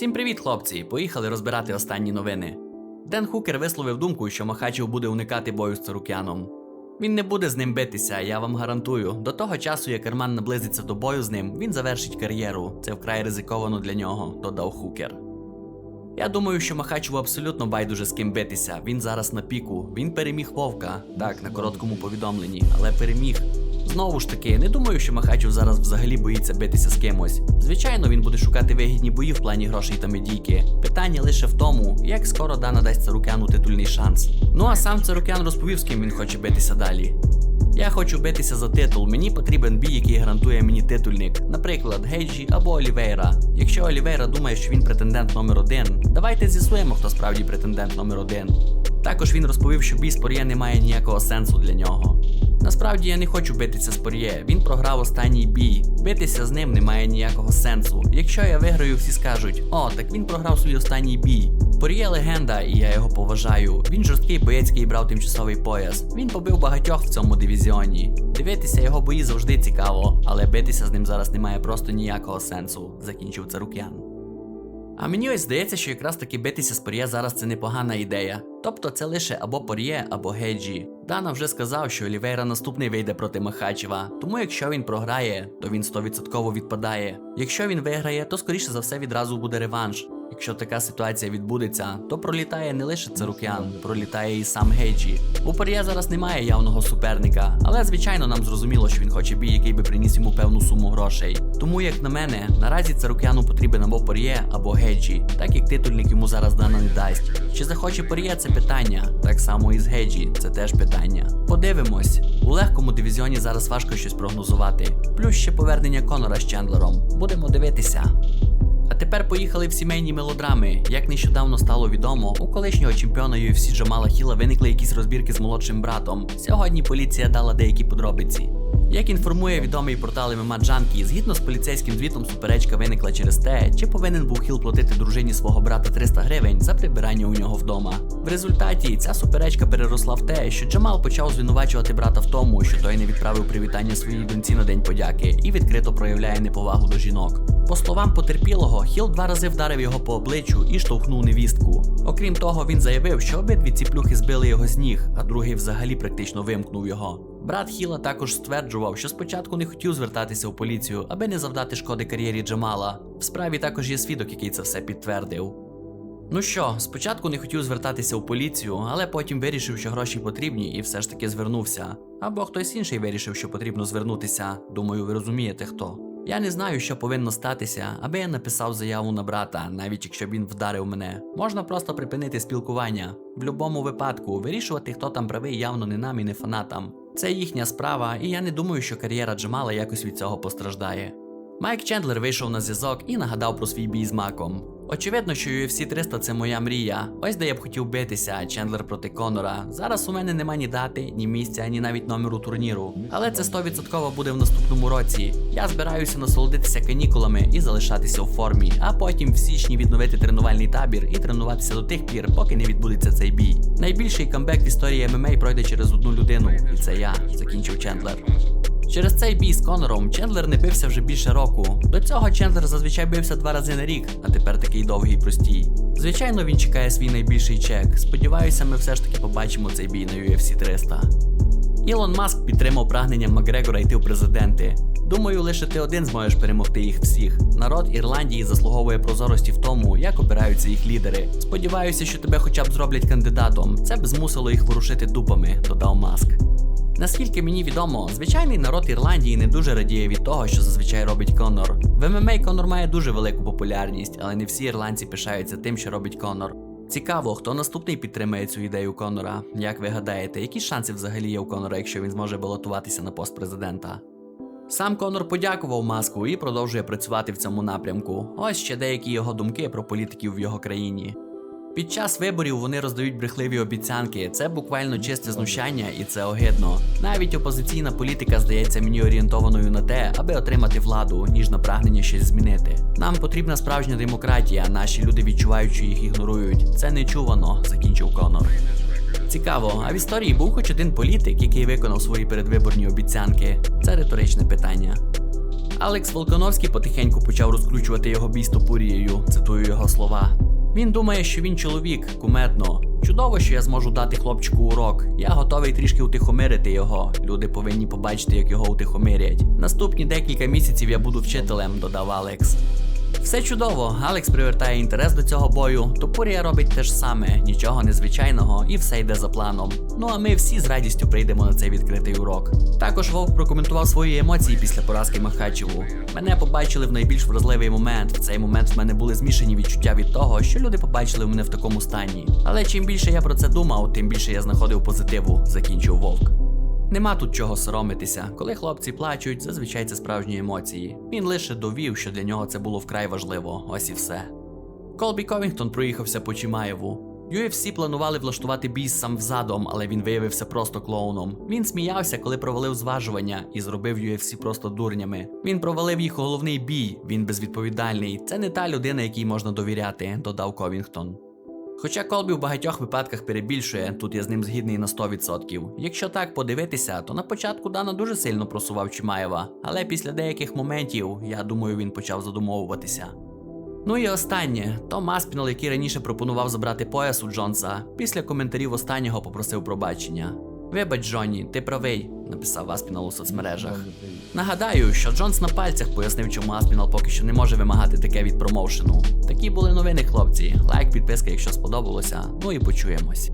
Всім привіт, хлопці! Поїхали розбирати останні новини. Ден Хукер висловив думку, що Махачев буде уникати бою з Царукяном. Він не буде з ним битися, я вам гарантую. До того часу, як Ерман наблизиться до бою з ним, він завершить кар'єру. Це вкрай ризиковано для нього, додав Хукер. Я думаю, що Махачеву абсолютно байдуже з ким битися. Він зараз на піку. Він переміг вовка. Так, на короткому повідомленні, але переміг. Знову ж таки, не думаю, що Махачев зараз взагалі боїться битися з кимось. Звичайно, він буде шукати вигідні бої в плані грошей та медійки. Питання лише в тому, як скоро Дана дасть Царукяну титульний шанс. Ну а сам Царукян розповів, з ким він хоче битися далі. Я хочу битися за титул. Мені потрібен бій, який гарантує мені титульник. Наприклад, Гейджі або Олівейра. Якщо Олівейра думає, що він претендент номер один, давайте з'ясуємо, хто справді претендент номер один. Також він розповів, що бій з Пор'є не має ніякого сенсу для нього. Насправді я не хочу битися з Пор'є. Він програв останній бій. Битися з ним не має ніякого сенсу. Якщо я виграю, всі скажуть: о, так він програв свій останній бій. Пор'є легенда, і я його поважаю. Він жорсткий боєць, який брав тимчасовий пояс. Він побив багатьох в цьому дивізіоні. Дивитися його бої завжди цікаво, але битися з ним зараз немає просто ніякого сенсу, закінчив Царукян. А мені ось здається, що якраз таки битися з Пор'є зараз це непогана ідея. Тобто це лише або Пор'є, або Геджі. Дана вже сказав, що Олівейра наступний вийде проти Махачева, тому якщо він програє, то він 100% відпадає. Якщо він виграє, то скоріше за все відразу буде реванш. Якщо така ситуація відбудеться, то пролітає не лише Царукян, пролітає і сам Гейджі. У Пор'є зараз немає явного суперника, але звичайно нам зрозуміло, що він хоче бій, який би приніс йому певну суму грошей. Тому, як на мене, наразі Царукяну потрібен або Пор'є, або Гейджі, так як титульник йому зараз дана не дасть. Чи захоче Пор'є це питання? Так само і з Гейджі, це теж питання. Подивимось. У легкому дивізіоні зараз важко щось прогнозувати. Плюс ще повернення Конора з Чендлером. Будемо дивитися. Тепер поїхали в сімейні мелодрами. Як нещодавно стало відомо, у колишнього чемпіона UFC Джамала Хіла виникли якісь розбірки з молодшим братом. Сьогодні поліція дала деякі подробиці. Як інформує відомий портал MMA Junkie, згідно з поліцейським звітом, суперечка виникла через те, чи повинен був Хіл платити дружині свого брата 300 гривень за прибирання у нього вдома. В результаті ця суперечка переросла в те, що Джамал почав звинувачувати брата в тому, що той не відправив привітання своїй доньці на день подяки і відкрито проявляє неповагу до жінок. По словам потерпілого, Хіл два рази вдарив його по обличчю і штовхнув невістку. Окрім того, він заявив, що обидві ці плюхи збили його з ніг, а другий взагалі практично вимкнув його. Брат Хіла також стверджував, що спочатку не хотів звертатися у поліцію, аби не завдати шкоди кар'єрі Джамала. В справі також є свідок, який це все підтвердив. Ну що, спочатку не хотів звертатися у поліцію, але потім вирішив, що гроші потрібні, і все ж таки звернувся. Або хтось інший вирішив, що потрібно звернутися. Думаю, ви розумієте хто. Я не знаю, що повинно статися, аби я написав заяву на брата, навіть якщо він вдарив мене. Можна просто припинити спілкування. В будь-якому випадку вирішувати, хто там правий, явно не нам і не фанатам. Це їхня справа, і я не думаю, що кар'єра Джамала якось від цього постраждає. Майк Чендлер вийшов на зв'язок і нагадав про свій бій з Маком. Очевидно, що UFC 300 це моя мрія. Ось де я б хотів битися, Чендлер проти Конора. Зараз у мене нема ні дати, ні місця, ні навіть номеру турніру. Але це 100% буде в наступному році. Я збираюся насолодитися канікулами і залишатися у формі, а потім в січні відновити тренувальний табір і тренуватися до тих пір, поки не відбудеться цей бій. Найбільший камбек в історії ММА пройде через одну людину, і це я, закінчив Чендлер. Через цей бій з Конором Чендлер не бився вже більше року. До цього Чендлер зазвичай бився два рази на рік, а тепер такий довгий і простій. Звичайно, він чекає свій найбільший чек. Сподіваюся, ми все ж таки побачимо цей бій на UFC 300. Ілон Маск підтримав прагнення Макгрегора йти в президенти. Думаю, лише ти один зможеш перемогти їх всіх. Народ Ірландії заслуговує прозорості в тому, як обираються їх лідери. Сподіваюся, що тебе хоча б зроблять кандидатом. Це б змусило їх ворушити дупами, додав Маск. Наскільки мені відомо, звичайний народ Ірландії не дуже радіє від того, що зазвичай робить Конор. В ММА Конор має дуже велику популярність, але не всі ірландці пишаються тим, що робить Конор. Цікаво, хто наступний підтримає цю ідею Конора. Як ви гадаєте, які шанси взагалі є у Конора, якщо він зможе балотуватися на пост президента? Сам Конор подякував маску і продовжує працювати в цьому напрямку. Ось ще деякі його думки про політиків в його країні. Під час виборів вони роздають брехливі обіцянки. Це буквально чисте знущання, і це огидно. Навіть опозиційна політика здається мені орієнтованою на те, аби отримати владу, ніж на прагнення щось змінити. Нам потрібна справжня демократія. Наші люди відчувають, що їх ігнорують. Це нечувано, закінчив Конор. Цікаво, а в історії був хоч один політик, який виконав свої передвиборні обіцянки? Це риторичне питання. Алекс Волконовський потихеньку почав розкручувати його бій з топурією, цитую його слова. Він думає, що він чоловік, кумедно. Чудово, що я зможу дати хлопчику урок. Я готовий трішки утихомирити його. Люди повинні побачити, як його утихомирять. Наступні декілька місяців я буду вчителем, додав Алекс. Все чудово, Алекс привертає інтерес до цього бою. Топурія робить те ж саме, нічого незвичайного, і все йде за планом. Ну а ми всі з радістю прийдемо на цей відкритий урок. Також Вовк прокоментував свої емоції після поразки Махачеву. Мене побачили в найбільш вразливий момент. В цей момент в мене були змішані відчуття від того, що люди побачили мене в такому стані. Але чим більше я про це думав, тим більше я знаходив позитиву, закінчив Вовк. Нема тут чого соромитися. Коли хлопці плачуть, зазвичай це справжні емоції. Він лише довів, що для нього це було вкрай важливо. Ось і все. Колбі Ковінгтон проїхався по Чимаєву. UFC планували влаштувати бій сам взадом, але він виявився просто клоуном. Він сміявся, коли провалив зважування, і зробив UFC просто дурнями. Він провалив їх головний бій, він безвідповідальний. Це не та людина, якій можна довіряти, додав Ковінгтон. Хоча Колбі в багатьох випадках перебільшує, тут я з ним згідний на 100%. Якщо так подивитися, то на початку Дана дуже сильно просував Чимаєва, але після деяких моментів, я думаю, він почав задумовуватися. Ну і останнє, Том Аспінал, який раніше пропонував забрати пояс у Джонса, після коментарів останнього попросив пробачення. Вибач, Джонні, ти правий, написав Аспінал у соцмережах. Нагадаю, що Джонс на пальцях пояснив, чому Аспінал поки що не може вимагати таке від промоушену. Такі були новини, хлопці. Лайк, підписка, якщо сподобалося. Ну і почуємось.